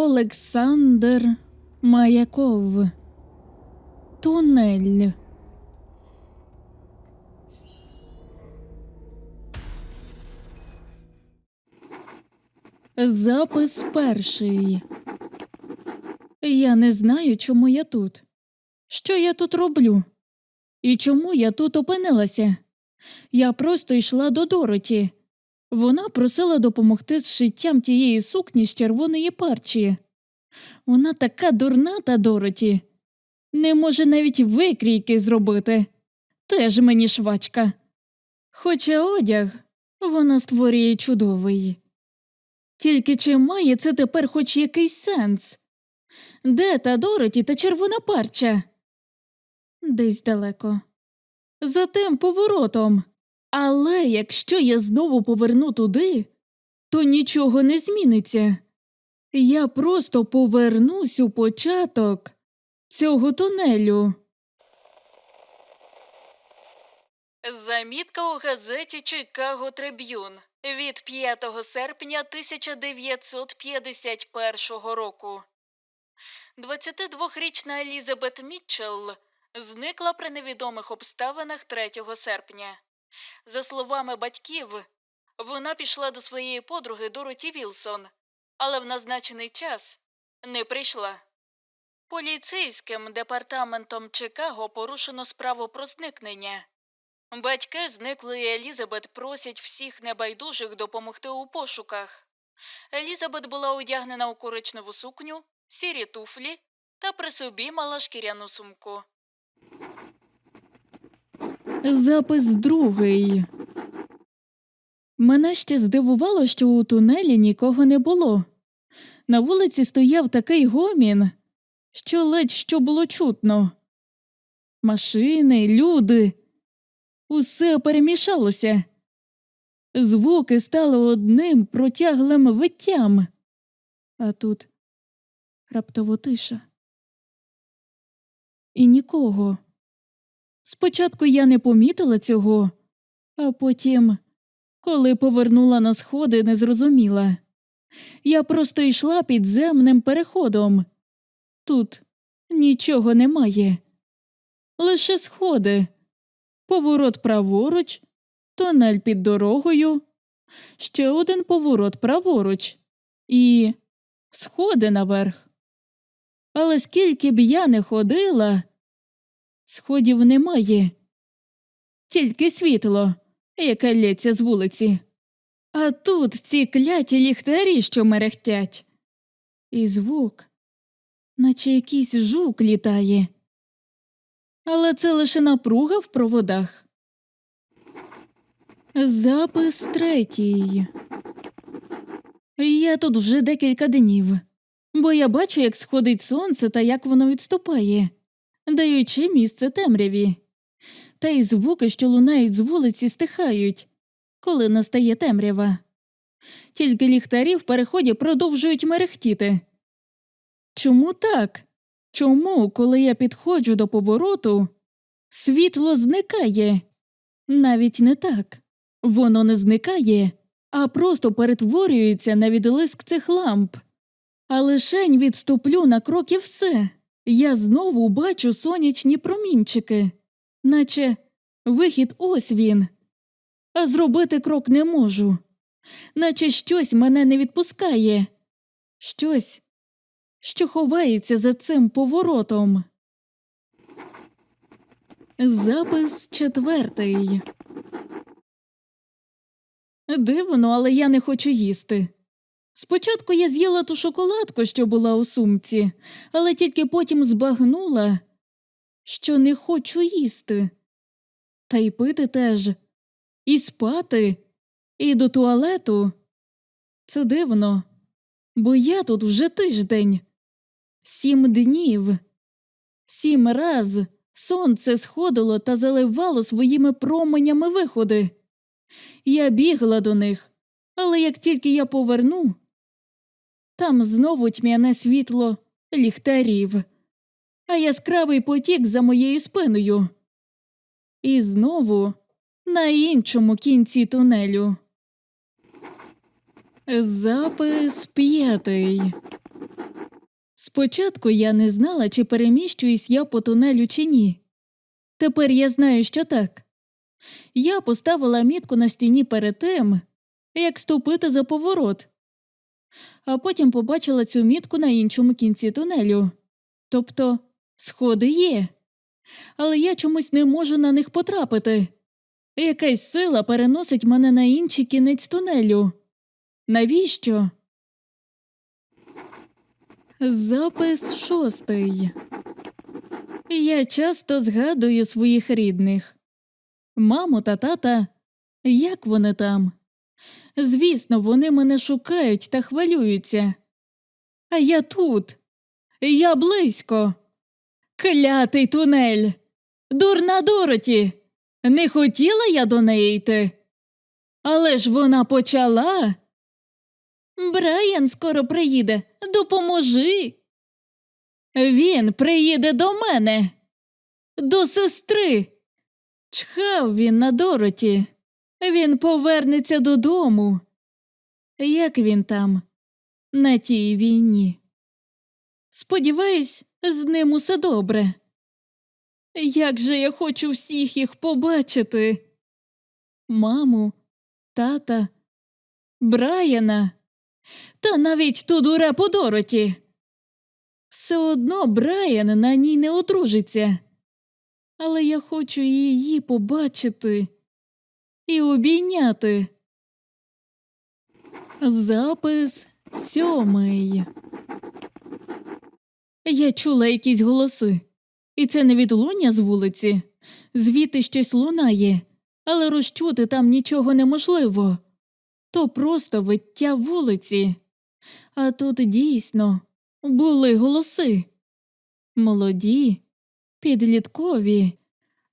Олександр Маяков. Тунель. Запис перший. Я не знаю, чому я тут. Що я тут роблю? І чому я тут опинилася? Я просто йшла до Дороті. Вона просила допомогти з шиттям тієї сукні з червоної парчі. Вона така дурна та Дороті. Не може навіть викрійки зробити. Теж мені швачка. Хоча одяг вона створює чудовий. Тільки чи має це тепер хоч якийсь сенс? Де та Дороті та червона парча? Десь далеко. За тим поворотом. Але якщо я знову поверну туди, то нічого не зміниться. Я просто повернусь у початок цього тунелю. Замітка у газеті Чикаго Триб'юн від 5 серпня 1951 року. 22-річна Елізабет Мітчелл зникла при невідомих обставинах 3 серпня. За словами батьків, вона пішла до своєї подруги Дороті Вілсон, але в назначений час не прийшла. Поліцейським департаментом Чикаго порушено справу про зникнення. Батьки зниклої Елізабет просять всіх небайдужих допомогти у пошуках. Елізабет була одягнена у коричневу сукню, сірі туфлі та при собі мала шкіряну сумку. Запис другий. Мене ще здивувало, що у тунелі нікого не було. На вулиці стояв такий гомін, що ледь що було чутно. Машини, люди. Усе перемішалося. Звуки стали одним протяглим виттям. А тут раптово тиша. І нікого. Спочатку я не помітила цього, а потім, коли повернула на сходи, не зрозуміла. Я просто йшла підземним переходом. Тут нічого немає. Лише сходи, поворот праворуч, тунель під дорогою, ще один поворот праворуч і сходи наверх. Але скільки б я не ходила, сходів немає, тільки світло, яке лється з вулиці. А тут ці кляті ліхтарі, що мерехтять. І звук, наче якийсь жук літає. Але це лише напруга в проводах. Запис третій. Я тут вже декілька днів, бо я бачу, як сходить сонце та як воно відступає, даючи місце темряві. Та й звуки, що лунають з вулиці, стихають, коли настає темрява. Тільки ліхтарі в переході продовжують мерехтіти. Чому так? Чому, коли я підходжу до повороту, світло зникає? Навіть не так. Воно не зникає, а просто перетворюється на відлиск цих ламп. А лишень відступлю на крок і все. Я знову бачу сонячні промінчики, наче вихід ось він. А зробити крок не можу, наче щось мене не відпускає, щось, що ховається за цим поворотом. Запис четвертий. Дивно, але я не хочу їсти. Спочатку я з'їла ту шоколадку, що була у сумці, але тільки потім збагнула, що не хочу їсти. Та й пити теж, і спати, і до туалету. Це дивно, бо я тут вже тиждень, сім днів, сім раз сонце сходило та заливало своїми променями виходи. Я бігла до них, але як тільки я поверну, там знову тьмяне світло ліхтарів, а яскравий потік за моєю спиною. І знову на іншому кінці тунелю. Запис п'ятий. Спочатку я не знала, чи переміщуюсь я по тунелю чи ні. Тепер я знаю, що так. Я поставила мітку на стіні перед тим, як ступити за поворот, а потім побачила цю мітку на іншому кінці тунелю. Тобто, сходи є, але я чомусь не можу на них потрапити. Якась сила переносить мене на інший кінець тунелю. Навіщо? Запис шостий. Я часто згадую своїх рідних. Маму та тата, як вони там? Звісно, вони мене шукають та хвилюються. А я тут. Я близько. Клятий тунель. Дурна Дороті. Не хотіла я до неї йти. Але ж вона почала. Брайан скоро приїде. Допоможи. Він приїде до мене, до сестри. Чхав він на Дороті. Він повернеться додому. Як він там, на тій війні? Сподіваюсь, з ним усе добре. Як же я хочу всіх їх побачити. Маму, тата, Брайана та навіть ту дурепу Дороті. Все одно Брайан на ній не одружиться, але я хочу її побачити і обійняти. Запис сьомий. Я чула якісь голоси, і це не відлуння з вулиці. Звідти щось лунає, але розчути там нічого неможливо. То просто виття вулиці. А тут дійсно були голоси. Молоді, підліткові.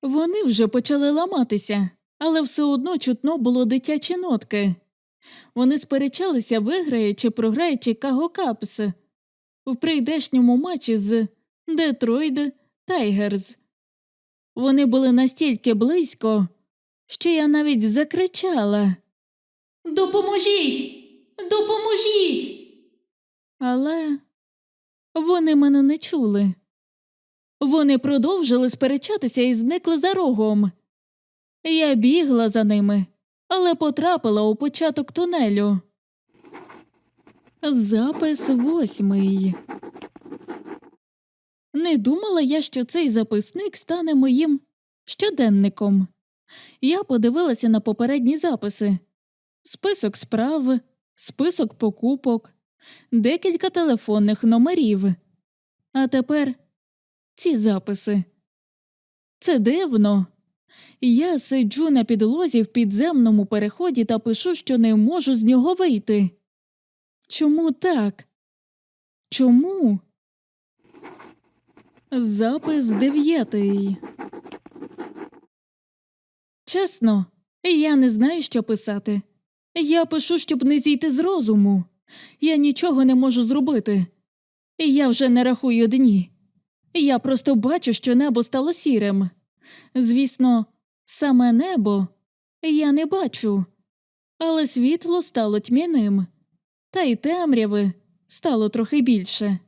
Вони вже почали ламатися, але все одно чутно було дитячі нотки. Вони сперечалися, виграє чи програє Чикаго Капс в прийдешньому матчі з Детройт Тайгерс. Вони були настільки близько, що я навіть закричала Допоможіть! Допоможіть! Але вони мене не чули. Вони продовжили сперечатися і зникли за рогом. Я бігла за ними, але потрапила у початок тунелю. Запис восьмий. Не думала я, що цей записник стане моїм щоденником. Я подивилася на попередні записи: список справ, список покупок, декілька телефонних номерів. А тепер ці записи. Це дивно. Я сиджу на підлозі в підземному переході та пишу, що не можу з нього вийти. Чому так? Чому? Запис дев'ятий. Чесно, я не знаю, що писати. Я пишу, щоб не зійти з розуму. Я нічого не можу зробити. Я вже не рахую дні. Я просто бачу, що небо стало сірим. Звісно, саме небо я не бачу, але світло стало тьмяним, та й темряви стало трохи більше.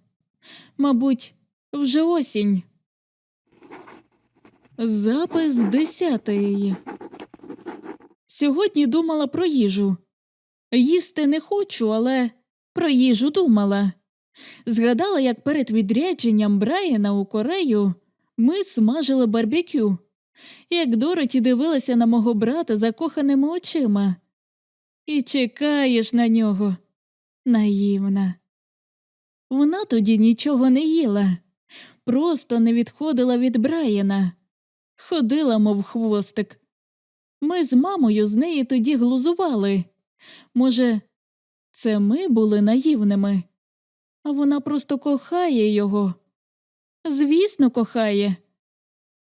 Мабуть, вже осінь. Запис десятий. Сьогодні думала про їжу. Їсти не хочу, але про їжу думала. Згадала, як перед відрядженням Брайана у Корею ми смажили барбекю, як Дороті дивилася на мого брата закоханими очима. І чекаєш на нього. Наївна. Вона тоді нічого не їла, просто не відходила від Брайана, ходила, мов хвостик. Ми з мамою з неї тоді глузували. Може, це ми були наївними, а вона просто кохає його. Звісно, кохає.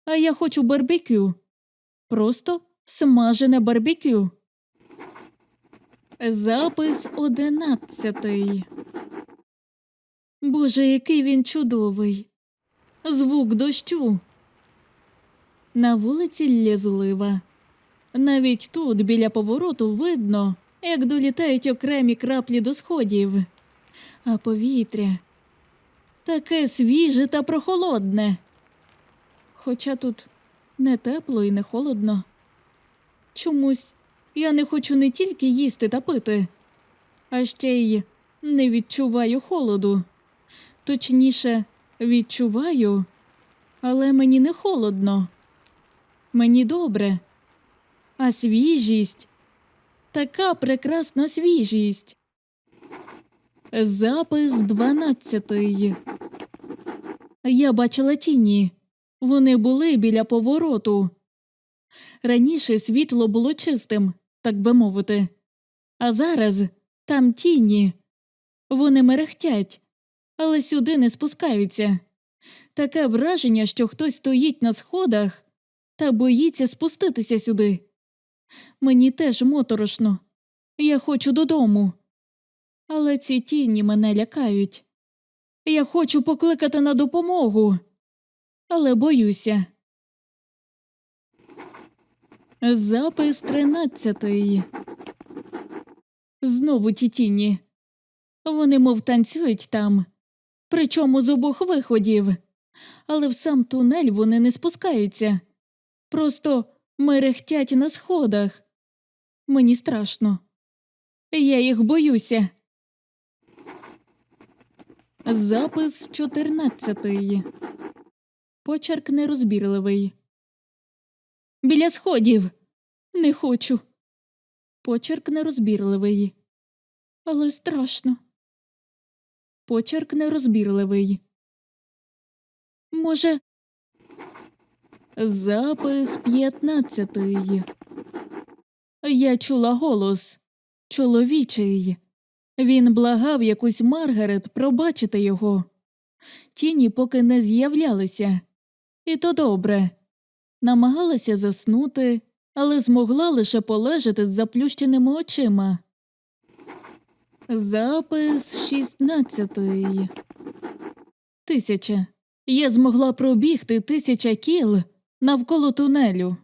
А я хочу барбекю. Просто смажене барбекю. Запис одинадцятий. Боже, який він чудовий. Звук дощу. На вулиці лє злива. Навіть тут, біля повороту, видно, як долітають окремі краплі до сходів, а повітря. Таке свіже та прохолодне. Хоча тут не тепло і не холодно. Чомусь я не хочу не тільки їсти та пити, а ще й не відчуваю холоду. Точніше, відчуваю, але мені не холодно. Мені добре. А свіжість така прекрасна свіжість. Запис дванадцятий. Я бачила тіні. Вони були біля повороту. Раніше світло було чистим, так би мовити. А зараз там тіні. Вони мерехтять, але сюди не спускаються. Таке враження, що хтось стоїть на сходах та боїться спуститися сюди. Мені теж моторошно. Я хочу додому. Але ці тіні мене лякають. Я хочу покликати на допомогу, але боюся. Запис тринадцятий. Знову ті тіні. Вони мов танцюють там, причому з обох виходів, але в сам тунель вони не спускаються. Просто мерехтять на сходах. Мені страшно. Я їх боюся. Запис чотирнадцятий. Почерк нерозбірливий. Біля сходів. Не хочу. Почерк нерозбірливий. Але страшно. Почерк нерозбірливий. Може. Запис п'ятнадцятий. Я чула голос чоловічий. Він благав якусь Маргарет пробачити його. Тіні поки не з'являлися. І то добре. Намагалася заснути, але змогла лише полежати з заплющеними очима. Запис шістнадцятий. Тисяча. Я змогла пробігти тисяча кіл навколо тунелю.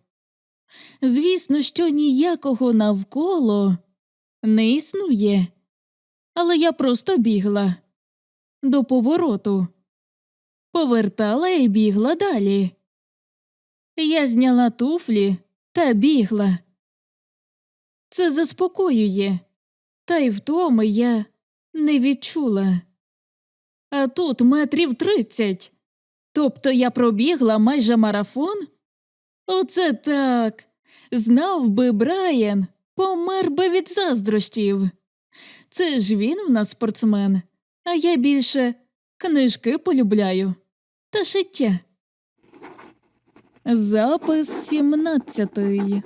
Звісно, що ніякого навколо не існує. Але я просто бігла до повороту. Повертала і бігла далі. Я зняла туфлі та бігла. Це заспокоює, та й втоми я не відчула. А тут метрів тридцять. Тобто я пробігла майже марафон? Оце так. Знав би Брайан, помер би від заздрощів. Це ж він в нас спортсмен, а я більше книжки полюбляю та шиття. Запис сімнадцятий.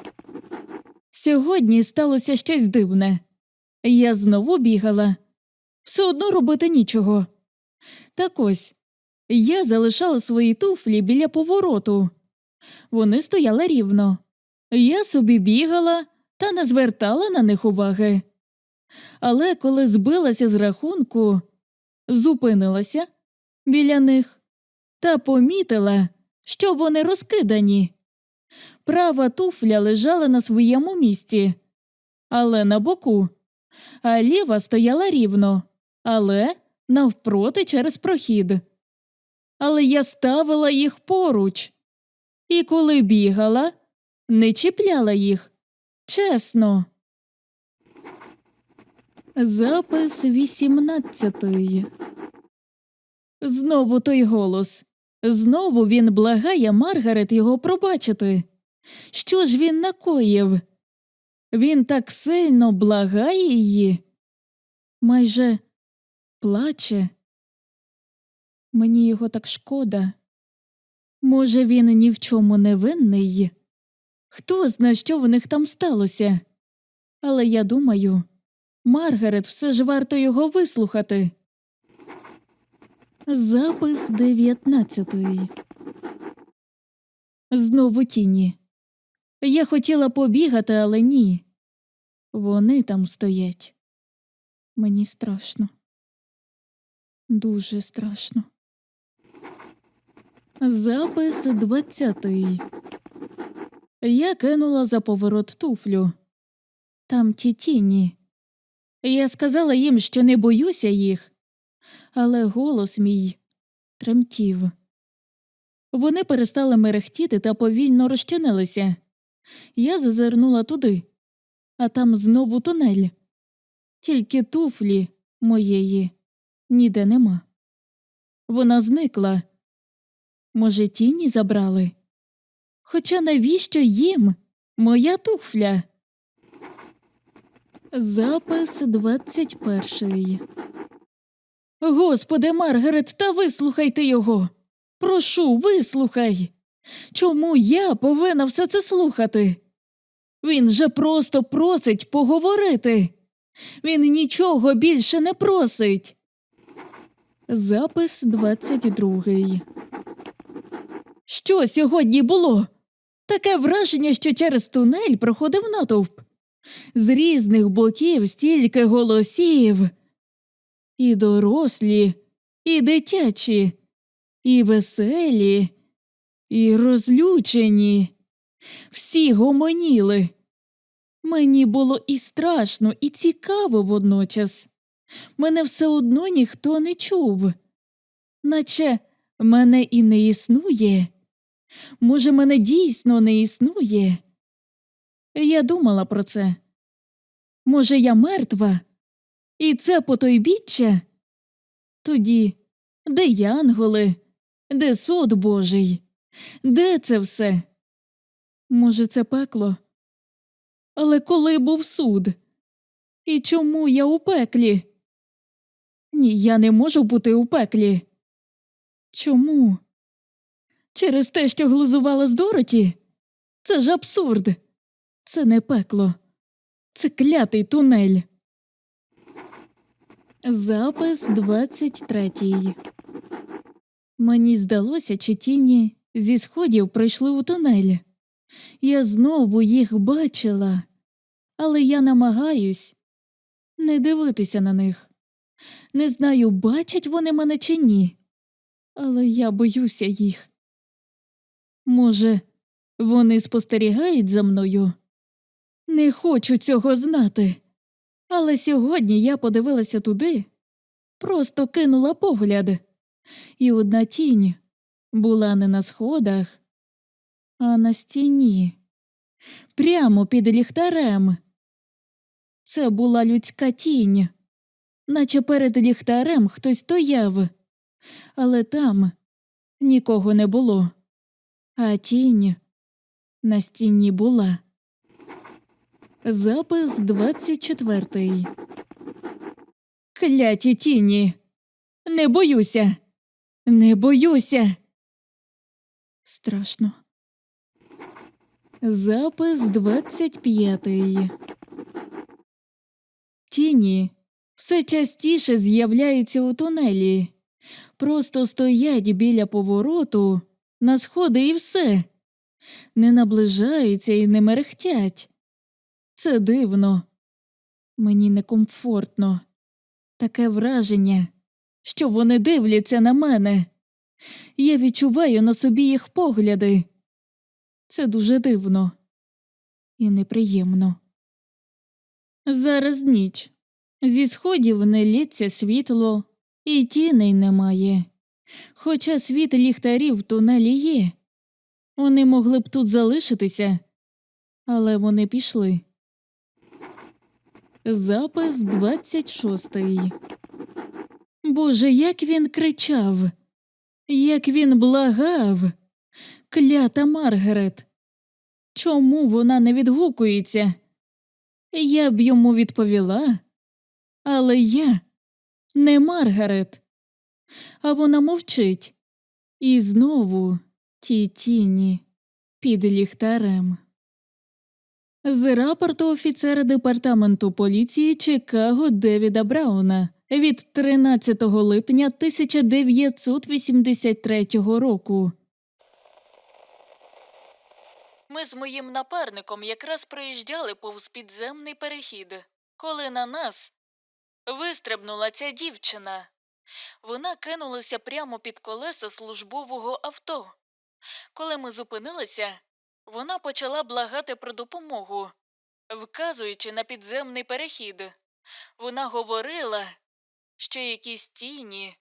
Сьогодні сталося щось дивне. Я знову бігала. Все одно робити нічого. Так ось я залишала свої туфлі біля повороту. Вони стояли рівно. Я собі бігала та не звертала на них уваги. Але коли збилася з рахунку, зупинилася біля них та помітила, що вони розкидані. Права туфля лежала на своєму місці, але на боку, а ліва стояла рівно, але навпроти через прохід. Але я ставила їх поруч, і коли бігала, не чіпляла їх. Чесно. Запис вісімнадцятий. Знову той голос. Знову він благає Маргарет його пробачити. Що ж він накоїв? Він так сильно благає її, майже плаче. Мені його так шкода. Може, він ні в чому не винний? Хто зна, що в них там сталося? Але я думаю, Маргарет все ж варто його вислухати. Запис дев'ятнадцятий. Знову тіні. Я хотіла побігати, але ні. Вони там стоять. Мені страшно. Дуже страшно. Запис двадцятий. Я кинула за поворот туфлю. Там ті тіні. Я сказала їм, що не боюся їх, але голос мій тремтів. Вони перестали мерехтіти та повільно розчинилися. Я зазирнула туди, а там знову тунель. Тільки туфлі моєї ніде нема. Вона зникла. Може, тіні забрали? Хоча навіщо їм моя туфля? Запис двадцять перший. Господи, Маргарет, та вислухайте його. Прошу, вислухай. Чому я повинна все це слухати? Він же просто просить поговорити. Він нічого більше не просить. Запис 22. Що сьогодні було? Таке враження, що через тунель проходив натовп. З різних боків стільки голосів. І дорослі, і дитячі, і веселі, і розлючені. Всі гомоніли. Мені було і страшно, і цікаво водночас. Мене все одно ніхто не чув. Наче мене і не існує. Може, мене дійсно не існує. Я думала про це. Може, я мертва? І це потойбіччя? Тоді де янголи, де суд Божий? Де це все? Може, це пекло? Але коли був суд? І чому я у пеклі? Ні, я не можу бути у пеклі. Чому? Через те, що глузувала з Дороті? Це ж абсурд. Це не пекло. Це клятий тунель. Запис 23. Мені здалося, чи тіні зі сходів прийшли у тунель. Я знову їх бачила, але я намагаюсь не дивитися на них. Не знаю, бачать вони мене чи ні, але я боюся їх. Може, вони спостерігають за мною? Не хочу цього знати. Але сьогодні я подивилася туди, просто кинула погляд, і одна тінь була не на сходах, а на стіні, прямо під ліхтарем. Це була людська тінь, наче перед ліхтарем хтось стояв, але там нікого не було, а тінь на стіні була. Запис 24. Кляті тіні. Не боюся. Не боюся. Страшно. Запис 25. Тіні все частіше з'являються у тунелі. Просто стоять біля повороту на сходи і все. Не наближаються і не мерехтять. Це дивно. Мені некомфортно. Таке враження, що вони дивляться на мене. Я відчуваю на собі їх погляди. Це дуже дивно і неприємно. Зараз ніч. Зі сходів не лється світло, і тіней немає. Хоча світ ліхтарів в тунелі є. Вони могли б тут залишитися, але вони пішли. Запис 26. Боже, як він кричав, як він благав. Клята Маргарет. Чому вона не відгукується? Я б йому відповіла, але я не Маргарет. А вона мовчить. І знову ті тіні під ліхтарем. З рапорту офіцера департаменту поліції Чикаго Девіда Брауна від 13 липня 1983 року. Ми з моїм напарником якраз проїжджали повз підземний перехід, коли на нас вистрибнула ця дівчина. Вона кинулася прямо під колеса службового авто. Коли ми зупинилися, вона почала благати про допомогу, вказуючи на підземний перехід. Вона говорила, що якісь тіні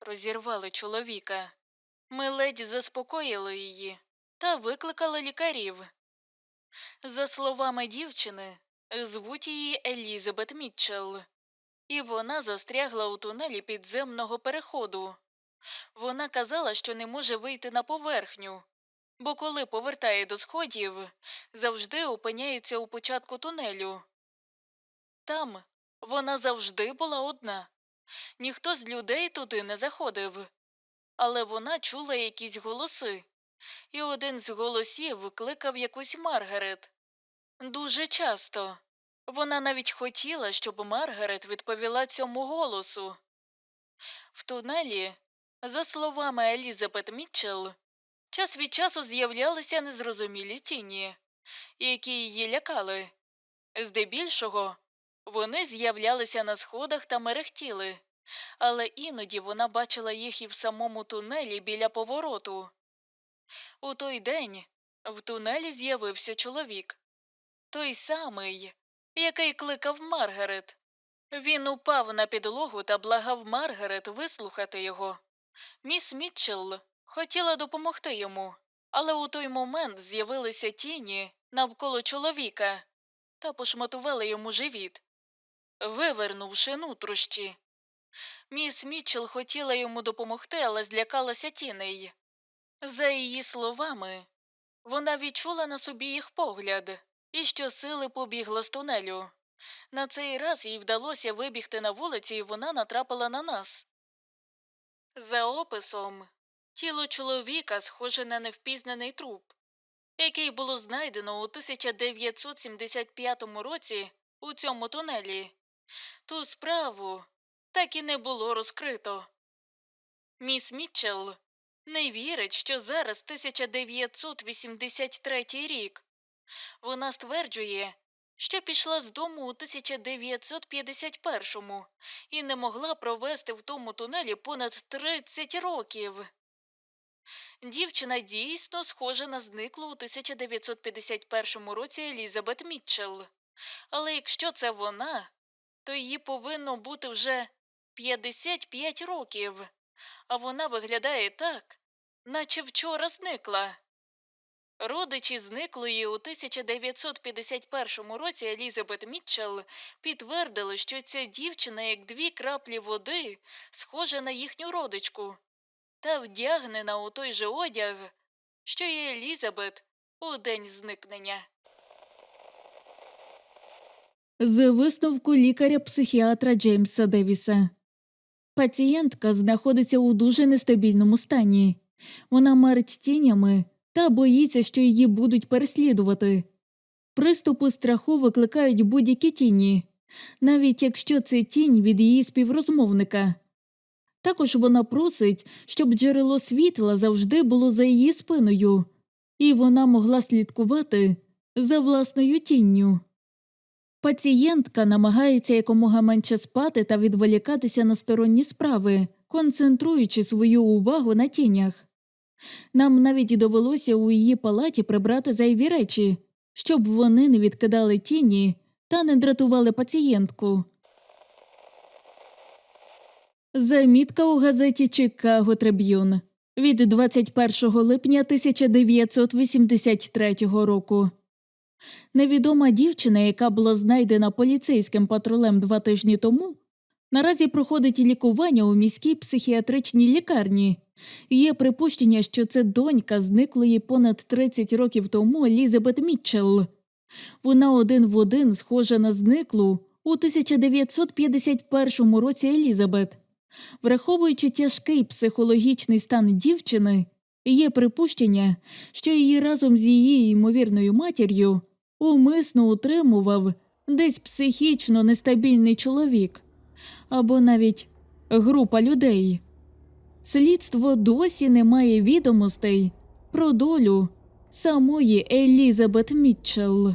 розірвали чоловіка. Ми ледь заспокоїли її та викликали лікарів. За словами дівчини, звуть її Елізабет Мітчелл, і вона застрягла у тунелі підземного переходу. Вона казала, що не може вийти на поверхню, бо коли повертає до сходів, завжди опиняється у початку тунелю. Там вона завжди була одна. Ніхто з людей туди не заходив. Але вона чула якісь голоси, і один з голосів кликав якусь Маргарет. Дуже часто. Вона навіть хотіла, щоб Маргарет відповіла цьому голосу. В тунелі, за словами Елізабет Мітчелл, час від часу з'являлися незрозумілі тіні, які її лякали. Здебільшого вони з'являлися на сходах та мерехтіли, але іноді вона бачила їх і в самому тунелі біля повороту. У той день в тунелі з'явився чоловік. Той самий, який кликав Маргарет. Він упав на підлогу та благав Маргарет вислухати його. Міс Мітчелл хотіла допомогти йому, але у той момент з'явилися тіні навколо чоловіка та пошматували йому живіт, вивернувши нутрощі. Міс Мітчелл хотіла йому допомогти, але злякалася тіней. За її словами, вона відчула на собі їх погляд і щосили побігла з тунелю. На цей раз їй вдалося вибігти на вулицю, і вона натрапила на нас. За описом, тіло чоловіка схоже на невпізнаний труп, який було знайдено у 1975 році у цьому тунелі. Ту справу так і не було розкрито. Міс Мітчелл не вірить, що зараз 1983 рік. Вона стверджує, що пішла з дому у 1951-му і не могла провести в тому тунелі понад 30 років. Дівчина дійсно схожа на зниклу у 1951 році Елізабет Мітчелл. Але якщо це вона, то їй повинно бути вже 55 років, а вона виглядає так, наче вчора зникла. Родичі зниклої у 1951 році Елізабет Мітчелл підтвердили, що ця дівчина, як дві краплі води, схожа на їхню родичку, та вдягнена у той же одяг, що й Елізабет у день зникнення. З висновку лікаря-психіатра Джеймса Девіса. Пацієнтка знаходиться у дуже нестабільному стані. Вона марить тінями та боїться, що її будуть переслідувати. Приступи страху викликають будь-які тіні, навіть якщо це тінь від її співрозмовника. Також вона просить, щоб джерело світла завжди було за її спиною, і вона могла слідкувати за власною тінню. Пацієнтка намагається якомога менше спати та відволікатися на сторонні справи, концентруючи свою увагу на тінях. Нам навіть довелося у її палаті прибрати зайві речі, щоб вони не відкидали тіні та не дратували пацієнтку. Замітка у газеті Чикаго Триб'юн від 21 липня 1983 року. Невідома дівчина, яка була знайдена поліцейським патрулем два тижні тому, наразі проходить лікування у міській психіатричній лікарні. Є припущення, що це донька зниклої понад 30 років тому Елізабет Мітчелл. Вона один в один схожа на зниклу у 1951 році Елізабет. Враховуючи тяжкий психологічний стан дівчини, є припущення, що її разом з її ймовірною матір'ю умисно утримував десь психічно нестабільний чоловік або навіть група людей. Слідство досі не має відомостей про долю самої Елізабет Мітчелл.